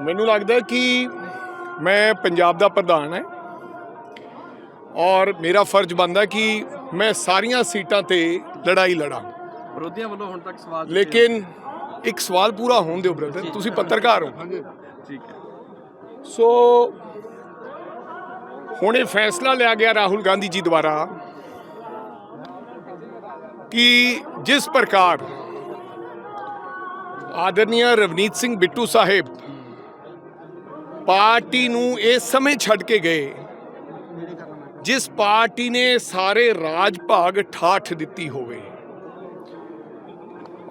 ਮੈਨੂੰ ਲੱਗਦਾ ਕਿ ਮੈਂ ਪੰਜਾਬ ਦਾ ਪ੍ਰਧਾਨ ਹੈ ਔਰ ਮੇਰਾ ਫਰਜ਼ ਬਣਦਾ ਕਿ ਮੈਂ ਸਾਰੀਆਂ ਸੀਟਾਂ ਤੇ ਲੜਾਈ ਲੜਾਂ। ਵਿਰੋਧੀਆਂ ਵੱਲੋਂ ਹੁਣ ਤੱਕ ਸਵਾਲ ਲੇਕਿਨ ਇੱਕ ਸਵਾਲ ਪੂਰਾ ਹੋਣ ਦਿਓ ਬ੍ਰਦਰ ਤੁਸੀਂ ਪੱਤਰਕਾਰ ਹੋ। ਠੀਕ ਹੈ। ਸੋ ਹੁਣ ਇਹ ਫੈਸਲਾ ਲਿਆ ਗਿਆ ਰਾਹੁਲ ਗਾਂਧੀ ਜੀ ਦੁਆਰਾ ਕਿ ਜਿਸ ਪ੍ਰਕਾਰ ਆਦਰਨੀय ਰਵਨੀਤ ਸਿੰਘ ਬਿੱਟੂ ਸਾਹਿਬ ਪਾਰਟੀ ਨੂੰ ਇਹ ਸਮੇਂ ਛੱਡ ਕੇ ਗਏ। ਜਿਸ ਪਾਰਟੀ ਨੇ ਸਾਰੇ ਰਾਜ ਭਾਗ ਠਾਠ ਦਿੱਤੀ ਹੋਵੇ।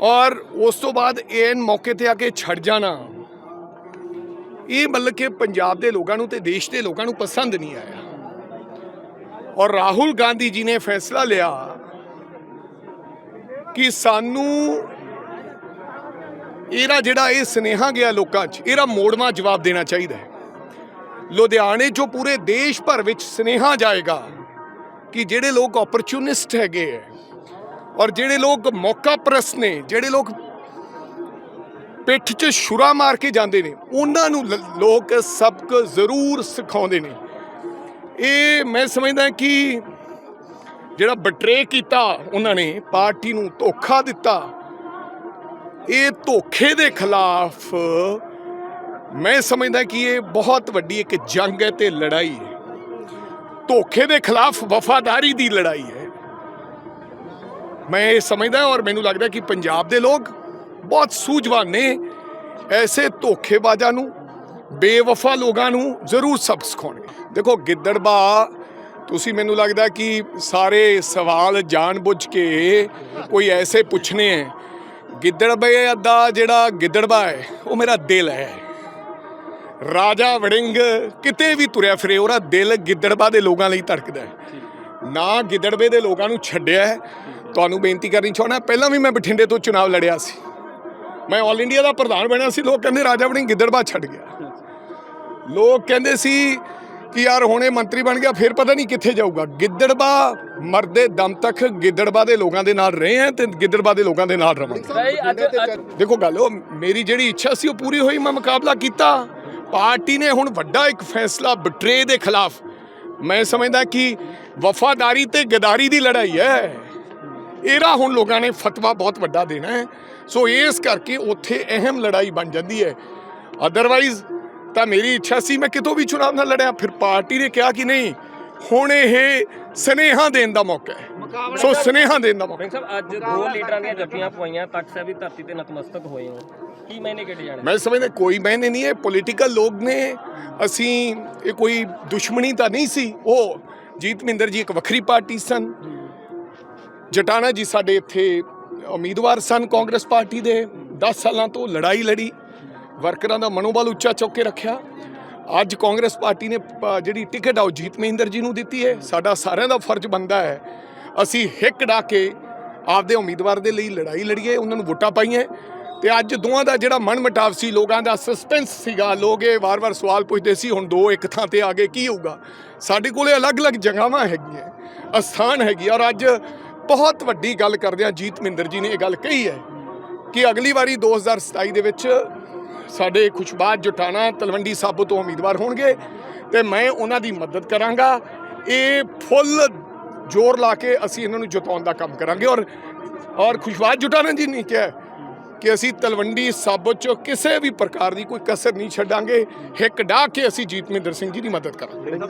ਔਰ ਉਸ ਤੋਂ ਬਾਅਦ ਐਨ ਮੌਕੇ ਤੇ ਆ ਕੇ ਛੱਡ ਜਾਣਾ। ਇਹ ਮਤਲਬ ਕਿ ਪੰਜਾਬ ਦੇ ਲੋਕਾਂ ਨੂੰ ਤੇ ਦੇਸ਼ ਦੇ ਲੋਕਾਂ ਨੂੰ ਪਸੰਦ ਨਹੀਂ ਆਇਆ। ਔਰ ਰਾਹੁਲ ਗਾਂਧੀ ਜੀ ਨੇ ਫੈਸਲਾ ਲਿਆ ਕਿ ਸਾਨੂੰ ਇਹਦਾ ਜਿਹੜਾ ਇਹ ਸਨੇਹਾ ਗਿਆ ਲੋਕਾਂ 'ਚ, ਇਹਦਾ ਮੋੜਵਾ ਜਵਾਬ ਦੇਣਾ ਚਾਹੀਦਾ ਹੈ। ਲੁਧਿਆਣੇ 'ਚੋਂ ਪੂਰੇ ਦੇਸ਼ ਭਰ ਵਿੱਚ ਸਨੇਹਾ ਜਾਏਗਾ ਕਿ ਜਿਹੜੇ ਲੋਕ ਓਪਰਚੁਨਿਸਟ ਹੈਗੇ ਹੈ ਔਰ ਜਿਹੜੇ ਲੋਕ ਮੌਕਾ ਪ੍ਰਸਤ ਨੇ, ਜਿਹੜੇ ਲੋਕ ਪਿੱਠ 'ਚ ਛੁਰਾ ਮਾਰ ਕੇ ਜਾਂਦੇ ਨੇ, ਉਹਨਾਂ ਨੂੰ ਲ- ਲੋਕ ਸਬਕ ਜ਼ਰੂਰ ਸਿਖਾਉਂਦੇ ਨੇ। ਇਹ ਮੈਂ ਸਮਝਦਾ ਕਿ ਜਿਹੜਾ ਬਟਰੇ ਕੀਤਾ ਉਹਨਾਂ ਨੇ, ਪਾਰਟੀ ਨੂੰ ਧੋਖਾ ਦਿੱਤਾ, ਇਹ ਧੋਖੇ ਦੇ ਖਿਲਾਫ ਮੈਂ ਸਮਝਦਾ ਕਿ ਇਹ ਬਹੁਤ ਵੱਡੀ ਇੱਕ ਜੰਗ ਹੈ ਤੇ ਲੜਾਈ ਹੈ। ਧੋਖੇ ਦੇ ਖਿਲਾਫ ਵਫਾਦਾਰੀ ਦੀ ਲੜਾਈ ਹੈ। ਮੈਂ ਇਹ ਸਮਝਦਾ ਔਰ ਮੈਨੂੰ ਲੱਗਦਾ ਕਿ ਪੰਜਾਬ ਦੇ ਲੋਕ ਬਹੁਤ ਸੂਝਵਾਨ ਨੇ ਐਸੇ ਧੋਖੇਬਾਜ਼ਾਂ ਨੂੰ, ਬੇਵਫਾ ਲੋਕਾਂ ਨੂੰ ਜ਼ਰੂਰ ਸਬਕ ਸਿਖਾਉਣਗੇ। ਦੇਖੋ, ਗਿੱਦੜਬਾ, ਤੁਸੀਂ ਮੈਨੂੰ ਲੱਗਦਾ ਕਿ ਸਾਰੇ ਸਵਾਲ ਜਾਣਬੁੱਝ ਕੇ ਕੋਈ ਐਸੇ ਪੁੱਛਣੇ ਹੈ, ਗਿੱਦੜਬੇ ਦਾ ਜਿਹੜਾ ਗਿੱਦੜਬਾ ਹੈ, ਉਹ ਮੇਰਾ ਦਿਲ ਹੈ। ਰਾਜਾ ਵੜਿੰਗ ਕਿਤੇ ਵੀ ਤੁਰਿਆ ਫਿਰੇ ਉਹਦਾ ਦਿਲ ਗਿੱਦੜਬਾ ਦੇ ਲੋਕਾਂ ਲਈ ਧੜਕਦਾ ਹੈ। ਨਾ ਗਿੱਦੜਬੇ ਦੇ ਲੋਕਾਂ ਨੂੰ ਛੱਡਿਆ ਹੈ। ਤੁਹਾਨੂੰ ਬੇਨਤੀ ਕਰਨੀ ਚਾਹੁੰਦਾ ਪਹਿਲਾਂ ਵੀ ਮੈਂ ਬਠਿੰਡੇ ਤੋਂ ਚੁਣਾਵ ਲੜਿਆ ਸੀ। ਮੈਂ ਆਲ ਇੰਡੀਆ ਦਾ ਪ੍ਰਧਾਨ ਬਣਿਆ ਸੀ ਲੋਕ ਕਹਿੰਦੇ ਰਾਜਾ ਵੜਿੰਗ ਗਿੱਦੜਬਾ ਛੱਡ ਗਿਆ। ਲੋਕ ਕਹਿੰਦੇ ਸੀ ਕਿ ਯਾਰ ਹੁਣੇ ਮੰਤਰੀ ਬਣ ਗਿਆ ਫਿਰ ਪਤਾ ਨਹੀਂ ਕਿੱਥੇ ਜਾਊਗਾ। ਗਿੱਦੜਬਾ ਮਰਦੇ ਦਮ ਤੱਕ ਗਿੱਦੜਬਾ ਦੇ ਲੋਕਾਂ ਦੇ ਨਾਲ ਰਹੇ ਆ ਤੇ ਗਿੱਦੜਬਾ ਦੇ ਲੋਕਾਂ ਦੇ ਨਾਲ ਰਵਾਂਗੇ। ਦੇਖੋ ਗੱਲ ਉਹ ਮੇਰੀ ਜਿਹੜੀ ਇੱਛਾ ਸੀ ਉਹ ਪੂਰੀ ਹੋਈ ਮੈਂ ਮੁਕਾਬਲਾ ਕੀਤਾ। ਪਾਰਟੀ ਨੇ ਹੁਣ ਵੱਡਾ ਇੱਕ ਫੈਸਲਾ ਬਟਰੇ ਦੇ ਖਿਲਾਫ। ਮੈਂ ਸਮਝਦਾ ਕਿ ਵਫਾਦਾਰੀ ਤੇ ਗਦਾਰੀ ਦੀ ਲੜਾਈ ਹੈ। ਇਹਦਾ ਹੁਣ ਲੋਕਾਂ ਨੇ ਫਤਵਾ ਬਹੁਤ ਵੱਡਾ ਦੇਣਾ ਹੈ। ਸੋ ਇਸ ਕਰਕੇ ਉੱਥੇ ਅਹਿਮ ਲੜਾਈ ਬਣ ਜਾਂਦੀ ਹੈ। ਅਦਰਵਾਈਜ਼ ਤਾਂ ਮੇਰੀ ਇੱਛਾ ਸੀ ਮੈਂ ਕਿਤੋਂ ਵੀ ਚੁਣਾਵ ਨਾ ਲੜਿਆ। ਫਿਰ ਪਾਰਟੀ ਨੇ ਕਿਹਾ ਕਿ ਨਹੀਂ, ਹੁਣ ਇਹ ਸਨੇਹਾ ਦੇਣ ਦਾ ਮੌਕਾ ਹੈ। ਸੋ ਸਨੇਹਾ ਦੇਣ ਦਾ ਮੌਕਾ। ਸਿੰਘ ਸਾਹਿਬ ਅੱਜ ਦੋ ਲੀਡਰਾਂ ਦੀਆਂ ਜੱਫੀਆਂ ਪਵਾਈਆਂ ਤਖਤ ਸਾਹਿਬ ਦੀ ਧਰਤੀ ਤੇ ਨਤਮਸਤਕ ਹੋਏ ਹੋ। ਕੀ ਮੈਨੇ ਕਿਹੜੇ ਜਾਣੇ? ਮੈਂ ਸਮਝਦਾ ਕੋਈ ਮੈਨੇ ਨਹੀਂ ਹੈ ਪੋਲੀਟੀਕਲ ਲੋਕ ਨੇ। ਅਸੀਂ ਇਹ ਕੋਈ ਦੁਸ਼ਮਣੀ ਤਾਂ ਨਹੀਂ ਸੀ। ਉਹ ਜੀਤ ਮਹਿੰਦਰ ਜੀ ਇੱਕ ਵੱਖਰੀ ਪਾਰਟੀ ਸਨ। ਜਟਾਣਾ ਜੀ ਸਾਡੇ ਇੱਥੇ ਉਮੀਦਵਾਰ ਸਨ ਕਾਂਗਰਸ ਪਾਰਟੀ ਦੇ। 10 ਸਾਲਾਂ ਤੋਂ ਲੜਾਈ ਲੜੀ ਵਰਕਰਾਂ ਦਾ ਮਨੋਬਲ ਉੱਚਾ ਚੁੱਕ ਕੇ ਰੱਖਿਆ। ਅੱਜ ਕਾਂਗਰਸ ਪਾਰਟੀ ਨੇ ਪ- ਜਿਹੜੀ ਟਿਕਟ ਆ ਉਹ ਜੀਤ ਮਹਿੰਦਰ ਜੀ ਨੂੰ ਦਿੱਤੀ ਹੈ। ਸਾਡਾ ਸਾਰਿਆਂ ਦਾ ਫਰਜ਼ ਬਣਦਾ ਹੈ ਅਸੀਂ ਹਿੱਕ ਡਾ ਕੇ ਆਪਦੇ ਉਮੀਦਵਾਰ ਦੇ ਲਈ ਲੜਾਈ ਲੜੀਏ, ਉਹਨਾਂ ਨੂੰ ਵੋਟਾਂ ਪਾਈਆਂ। ਤੇ ਅੱਜ ਦੋਵਾਂ ਦਾ ਜਿਹੜਾ ਮਨ ਮਟਾਵ ਸੀ, ਲੋਕਾਂ ਦਾ ਸਸਪੈਂਸ ਸੀਗਾ, ਲੋਕ ਇਹ ਵਾਰ-ਵਾਰ ਸਵਾਲ ਪੁੱਛਦੇ ਸੀ, ਹੁਣ ਦੋ ਇੱਕ ਥਾਂ ਤੇ ਆ ਗਏ, ਕੀ ਹੋਊਗਾ? ਸਾਡੇ ਕੋਲੇ ਅਲੱਗ-ਅਲੱਗ ਜਗ੍ਹਾਵਾਂ ਹੈਗੀਆਂ, ਅਸਥਾਨ ਹੈਗੀ ਔਰ ਅੱਜ ਬਹੁਤ ਵੱਡੀ ਗੱਲ ਕਰਦੇ ਆ ਜੀਤ ਮਹਿੰਦਰ ਜੀ ਨੇ ਇਹ ਗੱਲ ਕਹੀ ਹੈ ਕਿ ਅਗਲੀ ਵਾਰੀ 2027 ਦੇ ਵਿੱਚ ਸਾਡੇ ਖੁਸ਼ਬਾਦ ਜੁਟਾਣਾ, ਤਲਵੰਡੀ ਸਾਬੋ ਤੋਂ ਉਮੀਦਵਾਰ ਹੋਣਗੇ ਤੇ ਮੈਂ ਉਹਨਾਂ ਦੀ ਮਦਦ ਕਰਾਂਗਾ। ਇਹ ਫੁੱਲ ਜ਼ੋਰ ਲਾ ਕੇ ਅਸੀਂ ਇਹਨਾਂ ਨੂੰ ਜਿਤਾਉਣ ਦਾ ਕੰਮ ਕਰਾਂਗੇ ਔਰ ਔਰ ਖੁਸ਼ਬਾਦ ਜੁਟਾਣਾ ਜੀ ਨੇ ਕਿਹਾ ਕਿ ਅਸੀਂ ਤਲਵੰਡੀ ਸਾਬੋ ਚੋਂ ਕਿਸੇ ਵੀ ਪ੍ਰਕਾਰ ਦੀ ਕੋਈ ਕਸਰ ਨਹੀਂ ਛੱਡਾਂਗੇ। ਹਿੱਕ ਡਾਹ ਕੇ ਅਸੀਂ ਜੀਤ ਮਹਿੰਦਰ ਸਿੰਘ ਜੀ ਦੀ ਮਦਦ ਕਰਾਂਗੇ।